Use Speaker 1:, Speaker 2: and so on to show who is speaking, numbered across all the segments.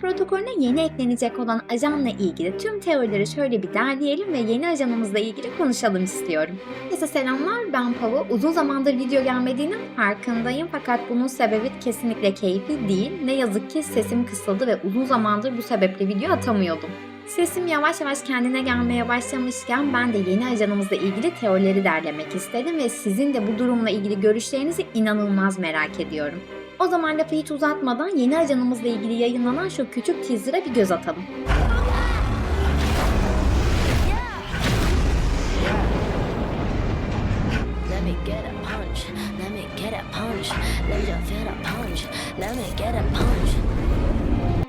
Speaker 1: protokolüne yeni eklenecek olan ajanla ilgili tüm teorileri şöyle bir derleyelim ve yeni ajanımızla ilgili konuşalım istiyorum. Herkese selamlar, ben Pavo. Uzun zamandır video gelmediğinin farkındayım fakat bunun sebebi kesinlikle keyfi değil. Ne yazık ki sesim kısıldı ve uzun zamandır bu sebeple video atamıyordum. Sesim yavaş yavaş kendine gelmeye başlamışken ben de yeni ajanımızla ilgili teorileri derlemek istedim ve sizin de bu durumla ilgili görüşlerinizi inanılmaz merak ediyorum. O zaman lafı hiç uzatmadan yeni ajanımızla ilgili yayınlanan şu küçük teaser'a bir göz atalım.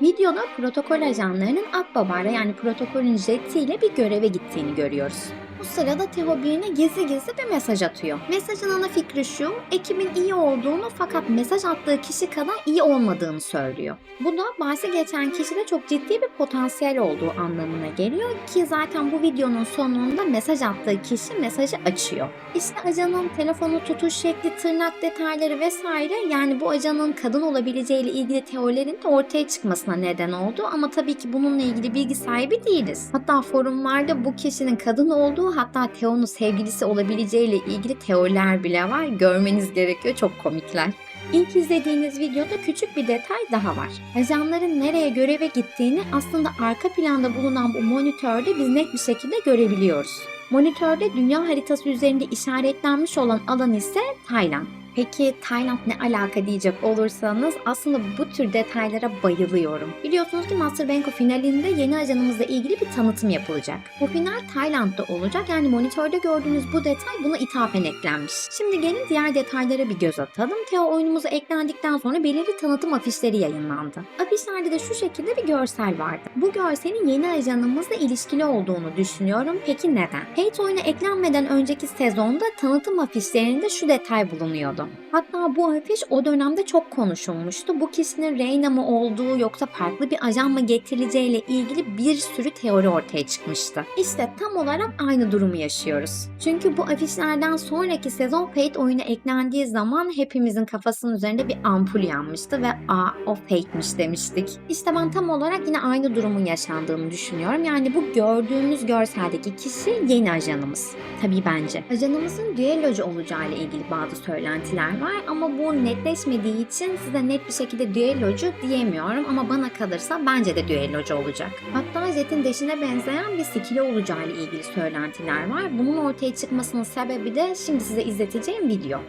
Speaker 1: Videoda protokol ajanlarının Akbabar'da yani protokolün jetiyle bir göreve gittiğini görüyoruz. Bu sırada Teho birine gizli gizli bir mesaj atıyor. Mesajın ana fikri şu, ekibin iyi olduğunu fakat mesaj attığı kişi kadar iyi olmadığını söylüyor. Bu da bahsi geçen kişide çok ciddi bir potansiyel olduğu anlamına geliyor ki zaten bu videonun sonunda mesaj attığı kişi mesajı açıyor. İşte ajanın telefonu tutuş şekli, tırnak detayları vesaire yani bu ajanın kadın olabileceğiyle ilgili teorilerin de ortaya çıkmasına neden oldu ama tabii ki bununla ilgili bilgi sahibi değiliz. Hatta forumlarda bu kişinin kadın olduğu hatta Theo'nun sevgilisi olabileceğiyle ilgili teoriler bile var. Görmeniz gerekiyor çok komikler. İlk izlediğiniz videoda küçük bir detay daha var. Ajanların nereye göreve gittiğini aslında arka planda bulunan bu monitörde biz net bir şekilde görebiliyoruz. Monitörde dünya haritası üzerinde işaretlenmiş olan alan ise Tayland. Peki Tayland ne alaka diyecek olursanız aslında bu tür detaylara bayılıyorum. Biliyorsunuz ki Master Banko finalinde yeni ajanımızla ilgili bir tanıtım yapılacak. Bu final Tayland'da olacak yani monitörde gördüğünüz bu detay buna ithafen eklenmiş. Şimdi gelin diğer detaylara bir göz atalım. Teo oyunumuza eklendikten sonra belirli tanıtım afişleri yayınlandı. Afişlerde de şu şekilde bir görsel vardı. Bu görselin yeni ajanımızla ilişkili olduğunu düşünüyorum. Peki neden? Hate oyuna eklenmeden önceki sezonda tanıtım afişlerinde şu detay bulunuyordu. Hatta bu afiş o dönemde çok konuşulmuştu. Bu kişinin Reyna mı olduğu yoksa farklı bir ajan mı getirileceğiyle ilgili bir sürü teori ortaya çıkmıştı. İşte tam olarak aynı durumu yaşıyoruz. Çünkü bu afişlerden sonraki sezon Fate oyuna eklendiği zaman hepimizin kafasının üzerinde bir ampul yanmıştı ve aa o fake'miş demiştik. İşte ben tam olarak yine aynı durumun yaşandığını düşünüyorum. Yani bu gördüğümüz görseldeki kişi yeni ajanımız. Tabii bence. Ajanımızın düellocu olacağıyla ilgili bazı söylentiler var ama bu netleşmediği için size net bir şekilde düellocu diyemiyorum ama bana kalırsa bence de düellocu olacak. Hatta Jet'in deşine benzeyen bir skill'i olacağıyla ilgili söylentiler var. Bunun ortaya çıkmasının sebebi de şimdi size izleteceğim video.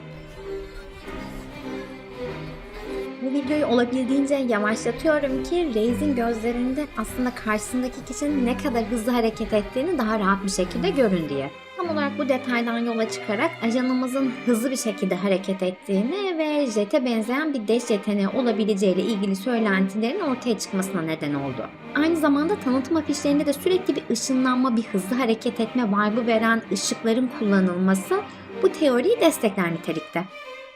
Speaker 1: Bu videoyu olabildiğince yavaşlatıyorum ki Reis'in gözlerinde aslında karşısındaki kişinin ne kadar hızlı hareket ettiğini daha rahat bir şekilde görün diye. Tam olarak bu detaydan yola çıkarak ajanımızın hızlı bir şekilde hareket ettiğini ve jete benzeyen bir deş yeteneği olabileceğiyle ilgili söylentilerin ortaya çıkmasına neden oldu. Aynı zamanda tanıtım afişlerinde de sürekli bir ışınlanma, bir hızlı hareket etme vibe'ı veren ışıkların kullanılması bu teoriyi destekler nitelikte.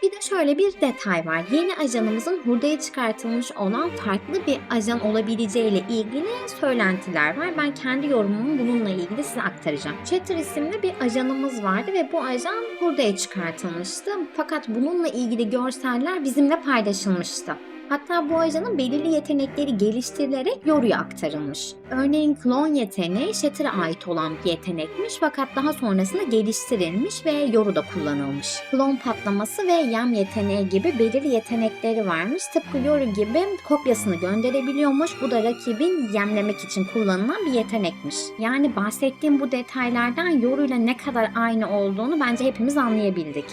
Speaker 1: Bir de şöyle bir detay var. Yeni ajanımızın hurdaya çıkartılmış olan farklı bir ajan olabileceğiyle ilgili söylentiler var. Ben kendi yorumumu bununla ilgili size aktaracağım. Chatter isimli bir ajanımız vardı ve bu ajan hurdaya çıkartılmıştı. Fakat bununla ilgili görseller bizimle paylaşılmıştı. Hatta bu ajanın belirli yetenekleri geliştirilerek Yoru'ya aktarılmış. Örneğin klon yeteneği Shatter'a ait olan bir yetenekmiş fakat daha sonrasında geliştirilmiş ve Yoru'da kullanılmış. Klon patlaması ve yem yeteneği gibi belirli yetenekleri varmış. Tıpkı Yoru gibi kopyasını gönderebiliyormuş. Bu da rakibin yemlemek için kullanılan bir yetenekmiş. Yani bahsettiğim bu detaylardan Yoru ile ne kadar aynı olduğunu bence hepimiz anlayabildik.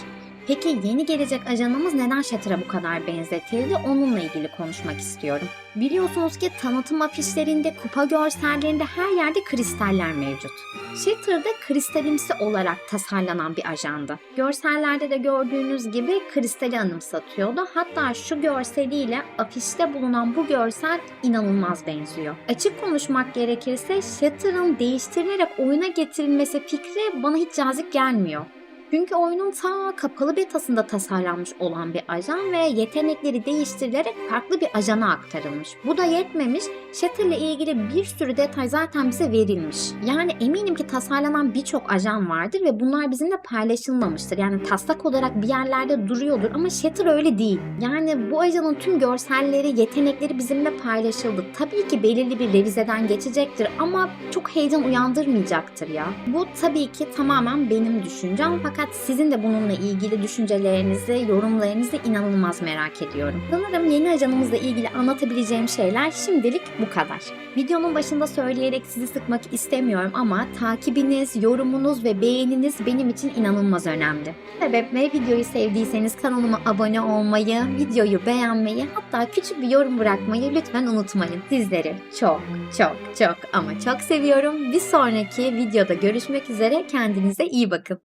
Speaker 1: Peki yeni gelecek ajanımız neden Shatter'a bu kadar benzetildi? Onunla ilgili konuşmak istiyorum. Biliyorsunuz ki tanıtım afişlerinde, kupa görsellerinde her yerde kristaller mevcut. Shatter'da kristalimsi olarak tasarlanan bir ajandı. Görsellerde de gördüğünüz gibi kristali anımsatıyordu. Hatta şu görseliyle afişte bulunan bu görsel inanılmaz benziyor. Açık konuşmak gerekirse Shatter'ın değiştirilerek oyuna getirilmesi fikri bana hiç cazip gelmiyor. Çünkü oyunun ta kapalı betasında tasarlanmış olan bir ajan ve yetenekleri değiştirilerek farklı bir ajana aktarılmış. Bu da yetmemiş, Shatter ile ilgili bir sürü detay zaten bize verilmiş. Yani eminim ki tasarlanan birçok ajan vardır ve bunlar bizimle paylaşılmamıştır. Yani taslak olarak bir yerlerde duruyordur ama Shatter öyle değil. Yani bu ajanın tüm görselleri, yetenekleri bizimle paylaşıldı. Tabii ki belirli bir revizeden geçecektir ama çok heyecan uyandırmayacaktır ya. Bu tabii ki tamamen benim düşüncem fakat sizin de bununla ilgili düşüncelerinizi, yorumlarınızı inanılmaz merak ediyorum. Sanırım yeni ajanımızla ilgili anlatabileceğim şeyler şimdilik bu kadar. Videonun başında söyleyerek sizi sıkmak istemiyorum ama takibiniz, yorumunuz ve beğeniniz benim için inanılmaz önemli. Sebeple videoyu sevdiyseniz kanalıma abone olmayı, videoyu beğenmeyi hatta küçük bir yorum bırakmayı lütfen unutmayın. Sizleri çok çok çok ama çok seviyorum. Bir sonraki videoda görüşmek üzere. Kendinize iyi bakın.